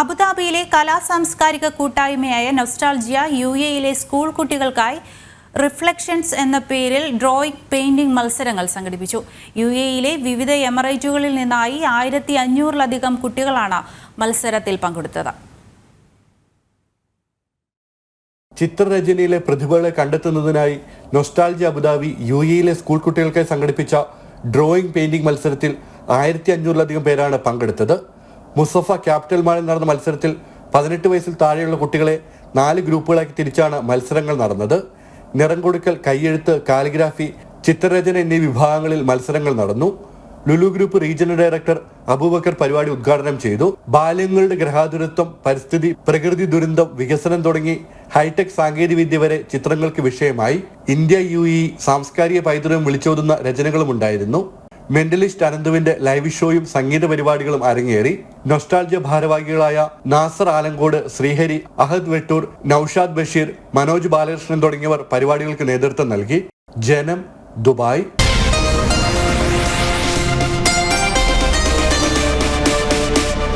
അബുദാബിയിലെ കലാ സാംസ്കാരിക കൂട്ടായ്മയായ നൊസ്റ്റാൾജിയ യു എയിലെ സ്കൂൾ കുട്ടികൾക്കായി റിഫ്ലക്ഷൻസ് എന്ന പേരിൽ ഡ്രോയിങ് പെയിന്റിംഗ് മത്സരങ്ങൾ സംഘടിപ്പിച്ചു. യു എയിലെ വിവിധ എമറേറ്റുകളിൽ നിന്നായി ആയിരത്തി അഞ്ഞൂറിലധികം കുട്ടികളാണ് മത്സരത്തിൽ പങ്കെടുത്തത്. ചിത്രരചനയിലെ പ്രതിഭകളെ കണ്ടെത്തുന്നതിനായി നൊസ്റ്റാൾജി അബുദാബി യു എയിലെ സ്കൂൾ കുട്ടികൾക്കായി സംഘടിപ്പിച്ച ഡ്രോയിങ് പെയിന്റിംഗ് മത്സരത്തിൽ ആയിരത്തി അഞ്ഞൂറിലധികം പേരാണ് പങ്കെടുത്തത്. മുസഫ ക്യാപിറ്റൽ മാളിൽ നടന്ന മത്സരത്തിൽ പതിനെട്ട് വയസ്സിൽ താഴെയുള്ള കുട്ടികളെ നാല് ഗ്രൂപ്പുകളാക്കി തിരിച്ചാണ് മത്സരങ്ങൾ നടന്നത്. നിറം കൊടുക്കൽ കൈയെഴുത്ത് കാലിഗ്രാഫി ചിത്രരചന എന്നീ വിഭാഗങ്ങളിൽ മത്സരങ്ങൾ നടന്നു. Lulu group regional director Abubakar പരിപാടി ഉദ്ഘാടനം ചെയ്തു. ബാല്യങ്ങളുടെ ഗ്രഹാതുരത്വം പരിസ്ഥിതി പ്രകൃതി ദുരന്തം വികസനം തുടങ്ങി ഹൈടെക് സാങ്കേതികവിദ്യ വരെ ചിത്രങ്ങൾക്ക് വിഷയമായി. ഇന്ത്യ യു ഇ സാംസ്കാരിക പൈതൃകം വിളിച്ചോതുന്ന രചനകളും ഉണ്ടായിരുന്നു. മെന്റലിസ്റ്റ് അനന്തുവിന്റെ ലൈവ് ഷോയും സംഗീത പരിപാടികളും അരങ്ങേറി നൊസ്റ്റാൾജ്യ ഭാരവാഹികളായ നാസർ ആലങ്കോട് ശ്രീഹരി അഹദ് വെട്ടൂർ നൌഷാദ് ബഷീർ മനോജ് ബാലകൃഷ്ണൻ തുടങ്ങിയവർ പരിപാടികൾക്ക് നേതൃത്വം നൽകി. ജനം ദുബായ്.